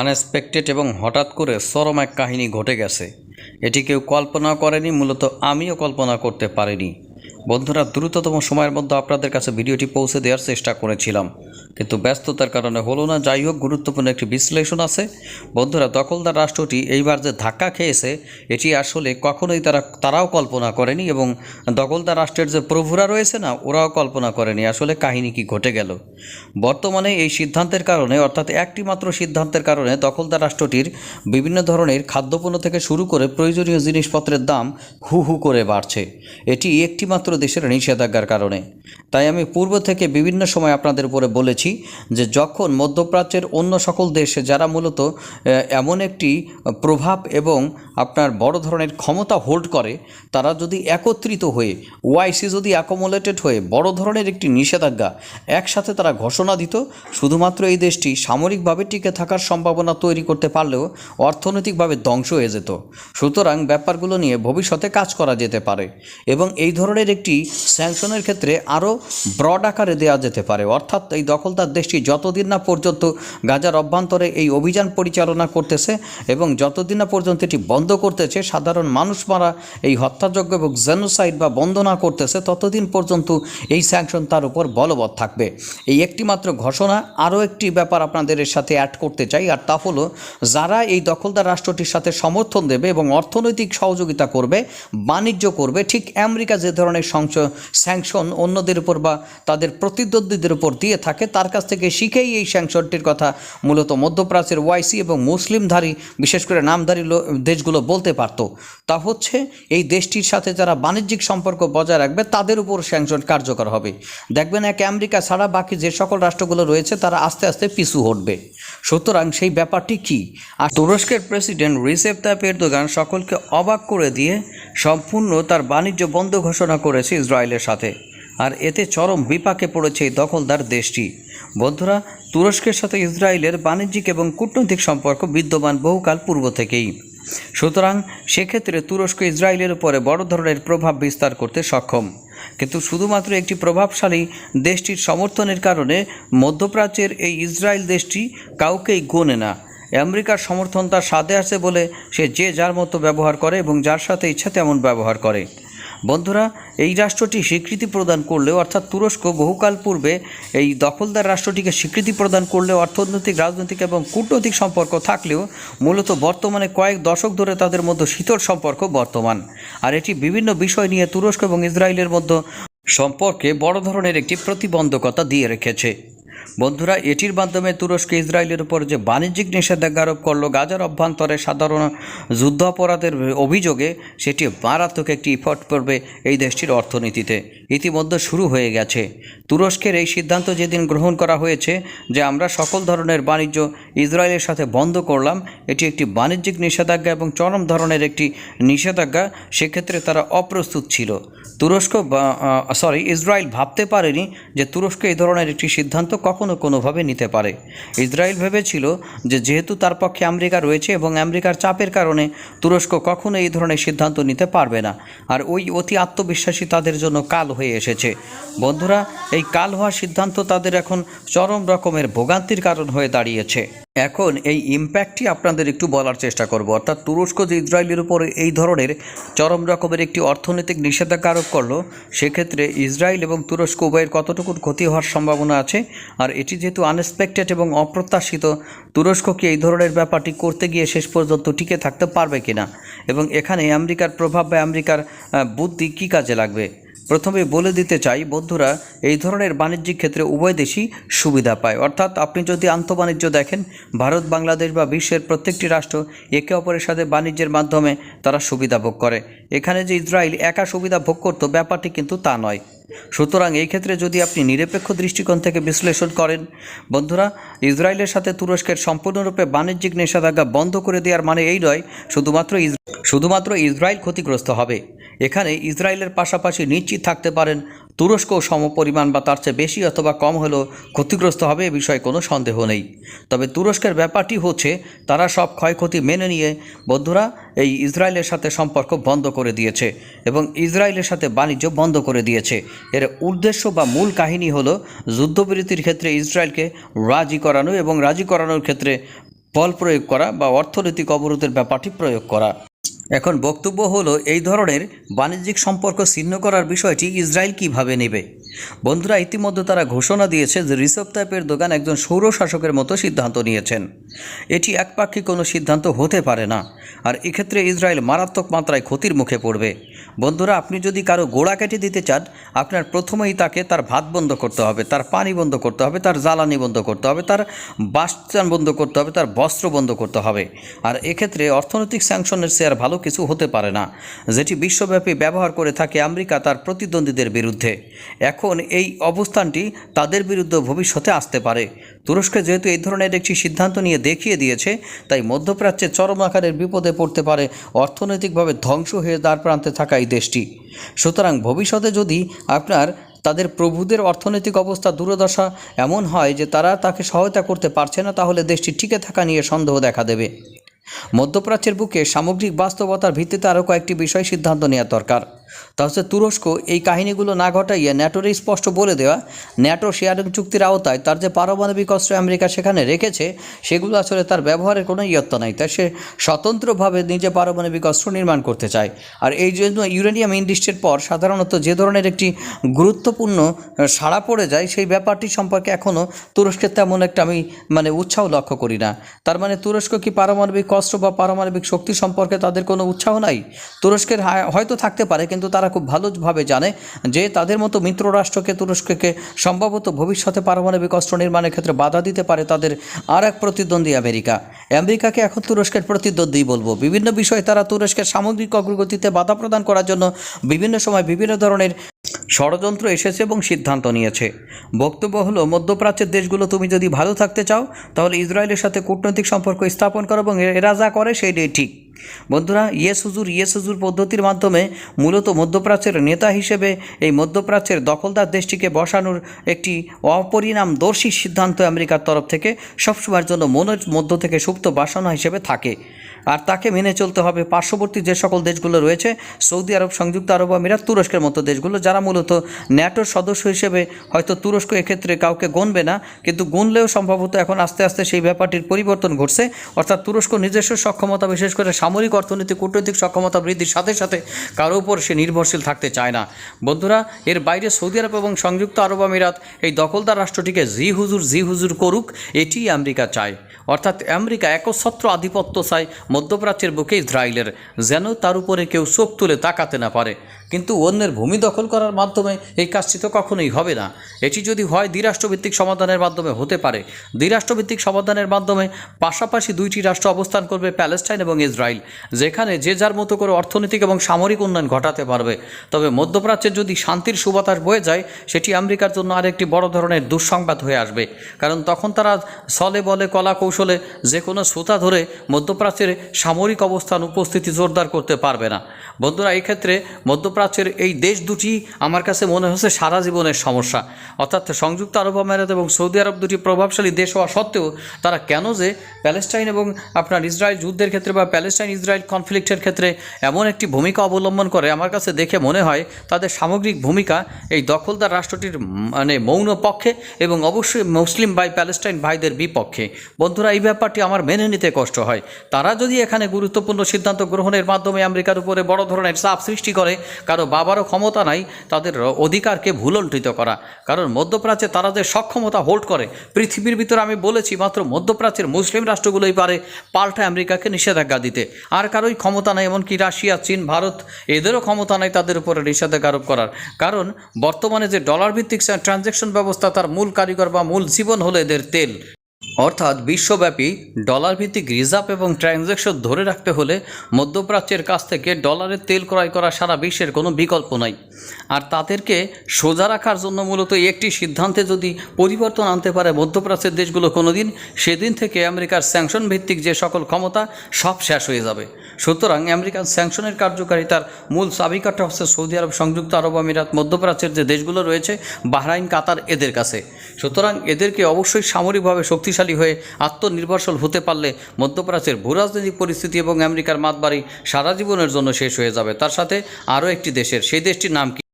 Unexpected এবং হঠাৎ করে চরম এক কাহিনী ঘটে গেছে। এটি কেউ কল্পনা করেনি, মূলত আমিও কল্পনা করতে পারিনি। বন্ধুরা, দ্রুততম সময়ের মধ্যে আপনাদের কাছে ভিডিওটি পৌঁছে দেওয়ার চেষ্টা করেছিলাম। কিন্তু ব্যস্ততার কারণে হলো না। যাই হোক, গুরুত্বপূর্ণ একটি বিশ্লেষণ আছে। বন্ধুরা, দখলদার রাষ্ট্রটি এইবার যে ধাক্কা খেয়েছে, এটি আসলে কখনোই তারা, তারাও কল্পনা করেনি এবং দখলদার রাষ্ট্রের যে প্রভুরা রয়েছে না, ওরাও কল্পনা করেনি আসলে কাহিনী কি ঘটে গেল। বর্তমানে এই সিদ্ধান্তের কারণে, অর্থাৎ একটি মাত্র সিদ্ধান্তের কারণে দখলদার রাষ্ট্রটির বিভিন্ন ধরনের খাদ্যপণ্য থেকে শুরু করে প্রয়োজনীয় জিনিসপত্রের দাম হু হু করে বাড়ছে। এটি একটি মাত্র দেশের নিষেধাজ্ঞার কারণে। তাই আমি পূর্ব থেকে বিভিন্ন সময় আপনাদের উপরে বলেছি যে যখন মধ্যপ্রাচ্যের অন্য সকল দেশে যারা মূলত এমন একটি প্রভাব এবং আপনার বড় ধরনের ক্ষমতা হোল্ড করে, তারা যদি একত্রিত হয়ে ওয়াইসি যদি অ্যাকোমোলেটেড হয়ে বড় ধরনের একটি নিষেধাজ্ঞা একসাথে তারা ঘোষণা দিত, শুধুমাত্র এই দেশটি সামরিকভাবে টিকে থাকার সম্ভাবনা তৈরি করতে পারলেও অর্থনৈতিকভাবে ধ্বংস হয়ে যেত। সুতরাং ব্যাপারগুলো নিয়ে ভবিষ্যতে কাজ করা যেতে পারে এবং এই ধরনের একটি স্যাংশনের ক্ষেত্রে আরও ব্রড আকারে দেওয়া যেতে পারে। অর্থাৎ এই দখলদার দেশটি যতদিন না পর্যন্ত গাজার অভ্যন্তরে এই অভিযান পরিচালনা করতেছে এবং যতদিন না পর্যন্ত এটি বন্ধ করতেছে, সাধারণ মানুষ মারা এই হত্যাযজ্ঞ এবং জেনোসাইড বা বন্ধ না করতেছে, ততদিন পর্যন্ত এই স্যাংশন তার উপর বলবৎ থাকবে। এই একটিমাত্র ঘোষণা আরও একটি ব্যাপার আপনাদের সাথে অ্যাড করতে চাই, আর তা হলো যারা এই দখলদার রাষ্ট্রটির সাথে সমর্থন দেবে এবং অর্থনৈতিক সহযোগিতা করবে, বাণিজ্য করবে, ঠিক আমেরিকা যে ধরনের স্যাংশন অন্যদের উপর বা তাদের প্রতিদ্বন্দ্বীদের উপর দিয়ে থাকে। তার কাছ থেকে শিখেই এই স্যাংশনটির কথা মূলত মধ্যপ্রাচ্যের ওয়াইসি এবং মুসলিমধারী, বিশেষ করে নামধারী দেশগুলো বলতে পারতো। তা হচ্ছে, এই দেশটির সাথে যারা বাণিজ্যিক সম্পর্ক বজায় রাখবে, তাদের উপর স্যাংশন কার্যকর হবে। দেখবেন এক আমেরিকা ছাড়া বাকি যে সকল রাষ্ট্রগুলো রয়েছে, তারা আস্তে আস্তে পিছু হটবে। সুতরাং সেই ব্যাপারটি কি? আর তুরস্কের প্রেসিডেন্ট রিসেপ তাইপ এরদোগান সকলকে অবাক করে দিয়ে সম্পূর্ণ তার বাণিজ্য বন্ধ ঘোষণা করেছে ইসরায়েলের সাথে। আর এতে চরম বিপাকে পড়েছে এই দখলদার দেশটি। বন্ধুরা, তুরস্কের সাথে ইসরায়েলের বাণিজ্যিক এবং কূটনৈতিক সম্পর্ক বিদ্যমান বহুকাল পূর্ব থেকেই। সুতরাং, সেক্ষেত্রে তুরস্ক ইসরায়েলের উপরে বড় ধরনের প্রভাব বিস্তার করতে সক্ষম। কিন্তু শুধুমাত্র একটি প্রভাবশালী দেশটির সমর্থনের কারণে মধ্যপ্রাচ্যের এই ইসরায়েল দেশটি কাউকেই গোনে না। আমেরিকার সমর্থন তার সাথে আছে বলে সে যে যার মতো ব্যবহার করে এবং যার সাথে ইচ্ছা তেমন ব্যবহার করে। বন্ধুরা, এই রাষ্ট্রটি স্বীকৃতি প্রদান করলেও, অর্থাৎ তুরস্ক বহুকাল পূর্বে এই দখলদার রাষ্ট্রটিকে স্বীকৃতি প্রদান করলেও, অর্থনৈতিক, রাজনৈতিক এবং কূটনৈতিক সম্পর্ক থাকলেও, মূলত বর্তমানে কয়েক দশক ধরে তাদের মধ্যে শীতল সম্পর্ক বর্তমান। আর এটি বিভিন্ন বিষয় নিয়ে তুরস্ক এবং ইসরায়েলের মধ্যে সম্পর্কে বড় ধরনের একটি প্রতিবন্ধকতা দিয়ে রেখেছে। বন্ধুরা, এটির মাধ্যমে তুরস্ক, ইসরায়েলের উপর যে বাণিজ্যিক নিষেধাজ্ঞা আরোপ করল গাজার অভ্যন্তরে সাধারণ যুদ্ধ অপরাধের অভিযোগে, সেটি মারাত্মক একটি ইফর্ট পড়বে এই দেশটির অর্থনীতিতে। ইতিমধ্যে শুরু হয়ে গেছে। তুরস্কের এই সিদ্ধান্ত যেদিন গ্রহণ করা হয়েছে, যে আমরা সকল ধরনের বাণিজ্য ইসরায়েলের সাথে বন্ধ করলাম, এটি একটি বাণিজ্যিক নিষেধাজ্ঞা এবং চরম ধরনের একটি নিষেধাজ্ঞা, সেক্ষেত্রে তারা অপ্রস্তুত ছিল। তুরস্ক সরি ইসরায়েল ভাবতে পারেনি যে তুরস্ক এই ধরনের একটি সিদ্ধান্ত কখনো কোনোভাবে নিতে পারে। ইসরায়েল ভেবেছিল যে যেহেতু তার পক্ষে আমেরিকা রয়েছে এবং আমেরিকার চাপের কারণে তুরস্ক কখনো এই ধরনের সিদ্ধান্ত নিতে পারবে না, আর ওই অতি আত্মবিশ্বাসী তাদের জন্য কাল হয়ে এসেছে। বন্ধুরা, এই কাল হওয়া সিদ্ধান্ত তাদের এখন চরম রকমের ভোগান্তির কারণ হয়ে দাঁড়িয়েছে। এখন এই ইম্প্যাক্টটি আপনাদের একটু বলার চেষ্টা করব। অর্থাৎ তুরস্ক যে ইসরায়েলের উপরে এই ধরনের চরম রকমের একটি অর্থনৈতিক নিষেধাজ্ঞা আরোপ করল, সেক্ষেত্রে ইসরায়েল এবং তুরস্ক উভয়ের কতটুকু ক্ষতি হওয়ার সম্ভাবনা আছে? আর এটি যেহেতু আনএক্সপেক্টেড এবং অপ্রত্যাশিত, তুরস্ক কি এই ধরনের ব্যাপারটি করতে গিয়ে শেষ পর্যন্ত টিকে থাকতে পারবে কিনা? এবং এখানে আমেরিকার প্রভাব বা আমেরিকার বুদ্ধি কী কাজে লাগবে? প্রথমে বলে দিতে চাই, বন্ধুরা, এই ধরনের বাণিজ্যিক ক্ষেত্রে উভয় দেশই সুবিধা পায়। অর্থাৎ আপনি যদি আন্তঃবাণিজ্য দেখেন, ভারত, বাংলাদেশ বা বিশ্বের প্রত্যেকটি রাষ্ট্র একে অপরের সাথে বাণিজ্যের মাধ্যমে তারা সুবিধা ভোগ করে। এখানে যে ইসরায়েল একা সুবিধা ভোগ করতো, ব্যাপারটি কিন্তু তা নয়। সুতরাং এই ক্ষেত্রে যদি আপনি নিরপেক্ষ দৃষ্টিকোণ থেকে বিশ্লেষণ করেন, বন্ধুরা, ইসরায়েলের সাথে তুরস্কের সম্পূর্ণরূপে বাণিজ্যিক নিষেধাজ্ঞা বন্ধ করে দেওয়ার মানে এই নয়, শুধুমাত্র শুধুমাত্র ইসরায়েল ক্ষতিগ্রস্ত হবে। এখানে ইসরায়েলের পাশাপাশি নিশ্চিত থাকতে পারেন তুরস্ক সমপরিমাণ বা তার চেয়ে বেশি অথবা কম হলেও ক্ষতিগ্রস্ত হবে এ বিষয়ে কোনো সন্দেহ নেই। তবে তুরস্কের ব্যাপারটি হচ্ছে, তারা সব ক্ষয়ক্ষতি মেনে নিয়ে, বন্ধুরা, এই ইসরায়েলের সাথে সম্পর্ক বন্ধ করে দিয়েছে এবং ইসরায়েলের সাথে বাণিজ্য বন্ধ করে দিয়েছে। এর উদ্দেশ্য বা মূল কাহিনী হলো যুদ্ধবিরতির ক্ষেত্রে ইসরায়েলকে রাজি করানো এবং রাজি করানোর ক্ষেত্রে বল প্রয়োগ করা বা অর্থনৈতিক অবরোধের ব্যাপারটি প্রয়োগ করা। এখন বক্তব্য হলো এই ধরনের বাণিজ্যিক সম্পর্ক ছিন্ন করার বিষয়টি ইসরায়েল কীভাবে নেবে? বন্ধুরা, ইতিমধ্যে তারা ঘোষণা দিয়েছে যে ঋষভ তাইপের দোকান একজন সৌর শাসকের মতো সিদ্ধান্ত নিয়েছেন। এটি একপাক্ষিক কোনো সিদ্ধান্ত হতে পারে না, আর এক্ষেত্রে ইসরায়েল মারাত্মক মাত্রায় ক্ষতির মুখে পড়বে। বন্ধুরা, আপনি যদি কারও গোড়া কেটে দিতে চান, আপনার প্রথমেই তাকে তার ভাত বন্ধ করতে হবে, তার পানি বন্ধ করতে হবে, তার জ্বালানি বন্ধ করতে হবে, তার বাসস্থান বন্ধ করতে হবে, তার বস্ত্র বন্ধ করতে হবে। আর এক্ষেত্রে অর্থনৈতিক স্যাংশনের শেয়ার ভালো কিছু হতে পারে না, যেটি বিশ্বব্যাপী ব্যবহার করে থাকে আমেরিকা তার প্রতিদ্বন্দ্বীদের বিরুদ্ধে। এখন এই অবস্থানটি তাদের বিরুদ্ধে ভবিষ্যতে আসতে পারে। তুরস্ক যেহেতু এই ধরনের একটি সিদ্ধান্ত নিয়ে দেখিয়ে দিয়েছে, তাই মধ্যপ্রাচ্যে চরম আকারের বিপদে পড়তে পারে অর্থনৈতিকভাবে ধ্বংস হয়ে দ্বার প্রান্তে থাকা এই দেশটি। সুতরাং ভবিষ্যতে যদি আপনার তাদের প্রভুদের অর্থনৈতিক অবস্থা দুর্দশা এমন হয় যে তারা তাকে সহায়তা করতে পারছে না, তাহলে দেশটি টিকে থাকা নিয়ে সন্দেহ দেখা দেবে। মধ্যপ্রাচ্যের বুকে সামগ্রিক বাস্তবতার ভিত্তিতে আরও কয়েকটি বিষয় সিদ্ধান্ত নেওয়া দরকার। তা হচ্ছে তুরস্ক এই কাহিনীগুলো না ঘটাইয়ে ন্যাটোরে স্পষ্ট বলে দেওয়া। ন্যাটো শেয়ারিং চুক্তির আওতায় তার যে পারমাণবিক অস্ত্র আমেরিকা সেখানে রেখেছে, সেগুলো আসলে তার ব্যবহারের কোনো ইয়ত্তা নাই। তাই সে স্বতন্ত্রভাবে নিজে পারমাণবিক অস্ত্র নির্মাণ করতে চায়। আর এই জন্য ইউরেনিয়াম ইন্ডাস্ট্রির পর সাধারণত যে ধরনের একটি গুরুত্বপূর্ণ সাড়া পড়ে যায়, সেই ব্যাপারটি সম্পর্কে এখনও তুরস্কের তেমন একটা আমি মানে উৎসাহ লক্ষ্য করি না। তার মানে তুরস্ক কি পারমাণবিক অস্ত্র বা পারমাণবিক শক্তি সম্পর্কে তাদের কোনো উৎসাহ নাই? তুরস্কের হয়তো থাকতে পারে, কিন্তু তারা খুব ভালোভাবে জানে যে তাদের মতো মিত্র রাষ্ট্রকে তুরস্ককে সম্ভবত ভবিষ্যতে পারমাণবিক অস্ত্র নির্মাণের ক্ষেত্রে বাধা দিতে পারে তাদের আর এক প্রতিদ্বন্দ্বী আমেরিকা। আমেরিকাকে এখন তুরস্কের প্রতিদ্বন্দ্বী বলব। বিভিন্ন বিষয়ে তারা তুরস্কের সামগ্রিক অগ্রগতিতে বাধা প্রদান করার জন্য বিভিন্ন সময় বিভিন্ন ধরনের ষড়যন্ত্র এসেছে এবং সিদ্ধান্ত নিয়েছে। বক্তব্য হলো, মধ্যপ্রাচ্যের দেশগুলো, তুমি যদি ভালো থাকতে চাও, তাহলে ইসরায়েলের সাথে কূটনৈতিক সম্পর্ক স্থাপন করো এবং এরা যা করে সেইটাই ঠিক। বন্ধুরা ইয়েস হুজুর ইয়েস হুজুর পদ্ধতির মাধ্যমে মূলত মধ্যপ্রাচ্যের নেতা হিসেবে এই মধ্যপ্রাচ্যের দখলদার দেশটিকে বসানোর একটি অপরিণামদর্শী সিদ্ধান্ত আমেরিকার তরফ থেকে সবসময়ের জন্য মনের মধ্য থেকে সুপ্ত বাসনা হিসেবে থাকে। আর তাকে মেনে চলতে হবে পার্শ্ববর্তী যে সকল দেশগুলো রয়েছে, সৌদি আরব, সংযুক্ত আরব আমিরাত, তুরস্কের মতো দেশগুলো, যারা মূলত ন্যাটোর সদস্য হিসেবে হয়তো তুরস্ক এক্ষেত্রে কাউকে গণবে না, কিন্তু গুনলেও সম্ভবত এখন আস্তে আস্তে সেই ব্যাপারটির পরিবর্তন ঘটছে। অর্থাৎ তুরস্ক নিজস্ব সক্ষমতা, বিশেষ করে সামরিক অর্থনৈতিক কূটনৈতিক সক্ষমতা বৃদ্ধির সাথে সাথে কারও উপর সে নির্ভরশীল থাকতে চায় না। বন্ধুরা, এর বাইরে সৌদি আরব এবং সংযুক্ত আরব আমিরাত এই দখলদার রাষ্ট্রটিকে জি হুজুর জি হুজুর করুক, এটিই আমেরিকা চায়। অর্থাৎ আমেরিকা একচ্ছত্র আধিপত্য চায় মধ্যপ্রাচ্যের বুকে ইসরায়েলের, যেন তার উপরে কেউ চোখ তুলে তাকাতে না পারে। কিন্তু অন্যের ভূমি দখল করার মাধ্যমে এই কাজটি তো কখনোই হবে না। এটি যদি হয়, দ্বিরাষ্ট্রভিত্তিক সমাধানের মাধ্যমে হতে পারে। দ্বিরাষ্ট্রভিত্তিক সমাধানের মাধ্যমে পাশাপাশি দুইটি রাষ্ট্র অবস্থান করবে প্যালেস্টাইন এবং ইসরায়েল যেখানে যে যার মতো করে অর্থনৈতিক এবং সামরিক উন্নয়ন ঘটাতে পারবে। তবে মধ্যপ্রাচ্যের যদি শান্তির সুবাতাস বয়ে যায়, সেটি আমেরিকার জন্য আরেকটি বড় ধরনের দুঃসংবাদ হয়ে আসবে। কারণ তখন তারা ছলে বলে কলা কৌশলে যে কোনো শ্রোতা ধরে মধ্যপ্রাচ্যের সামরিক অবস্থান উপস্থিতি জোরদার করতে পারবে না। বন্ধুরা এই ক্ষেত্রে মধ্যপ্রাচ্যের এই দেশ দুটি আমার কাছে মনে হচ্ছে সারা জীবনের সমস্যা। অর্থাৎ সংযুক্ত আরব আমিরাত এবং সৌদি আরব দুটি প্রভাবশালী দেশ হওয়া সত্ত্বেও তারা কেন যে প্যালেস্টাইন এবং আপনার ইসরায়েল যুদ্ধের ক্ষেত্রে বা প্যালেস্টাইন ইসরায়েল কনফ্লিক্টের ক্ষেত্রে এমন একটি ভূমিকা অবলম্বন করে, আমার কাছে দেখে মনে হয় তাদের সামগ্রিক ভূমিকা এই দখলদার রাষ্ট্রটির মানে মৌন পক্ষে এবং অবশ্যই মুসলিম ভাই প্যালেস্টাইন ভাইদের বিপক্ষে। বন্ধুরা, এই ব্যাপারটি আমার মেনে নিতে কষ্ট হয়। তারা যদি এখানে গুরুত্বপূর্ণ সিদ্ধান্ত গ্রহণের মাধ্যমে আমেরিকার উপরে বড় ধরনের চাপ সৃষ্টি করে। কারও বাবারও ক্ষমতা নাই তাদের অধিকারকে ভুলণ্ঠিত করা। কারণ মধ্যপ্রাচ্যে তারা যে সক্ষমতা হোল্ড করে, পৃথিবীর ভিতরে আমি বলেছি, মাত্র মধ্যপ্রাচ্যের মুসলিম রাষ্ট্রগুলোই পারে পাল্টা আমেরিকাকে নিষেধাজ্ঞা দিতে। আর কারোই ক্ষমতা নাই, এমনকি রাশিয়া, চীন, ভারত, এদেরও ক্ষমতা নাই তাদের উপরে নিষেধাজ্ঞা আরোপ করার। কারণ বর্তমানে যে ডলার ভিত্তিক ট্রানজ্যাকশন ব্যবস্থা, তার মূল কারিগর বা মূল জীবন হলো এদের তেল। অর্থাৎ বিশ্বব্যাপী ডলার ভিত্তিক রিজার্ভ এবং ট্রানজ্যাকশন ধরে রাখতে হলে মধ্যপ্রাচ্যের কাছ থেকে ডলারের তেল ক্রয় করা সারা বিশ্বের কোনো বিকল্প নাই। আর তাদেরকে সোজা রাখার জন্য মূলত একটি সিদ্ধান্তে যদি পরিবর্তন আনতে পারে মধ্যপ্রাচ্যের দেশগুলো কোনো দিন সেদিন থেকে আমেরিকার স্যাংশন ভিত্তিক যে সকল ক্ষমতা সব শেষ হয়ে যাবে। সুতরাং আমেরিকান স্যাংশনের কার্যকারিতার মূল চাবিকাঠা হচ্ছে সৌদি আরব, সংযুক্ত আরব আমিরাত, মধ্যপ্রাচ্যের যে দেশগুলো রয়েছে, বাহরাইন, কাতার এদের কাছে। সুতরাং এদেরকে অবশ্যই সামরিকভাবে শক্তিশালী হয়ে আত্মনির্ভরশীল হতে পারলে মধ্যপ্রাচ্যের ভূরাজনৈতিক পরিস্থিতি এবং আমেরিকার মাতবাড়ি সারা জীবনের জন্য শেষ হয়ে যাবে। তার সাথে আরও একটি দেশের, সেই দেশটির নাম কি?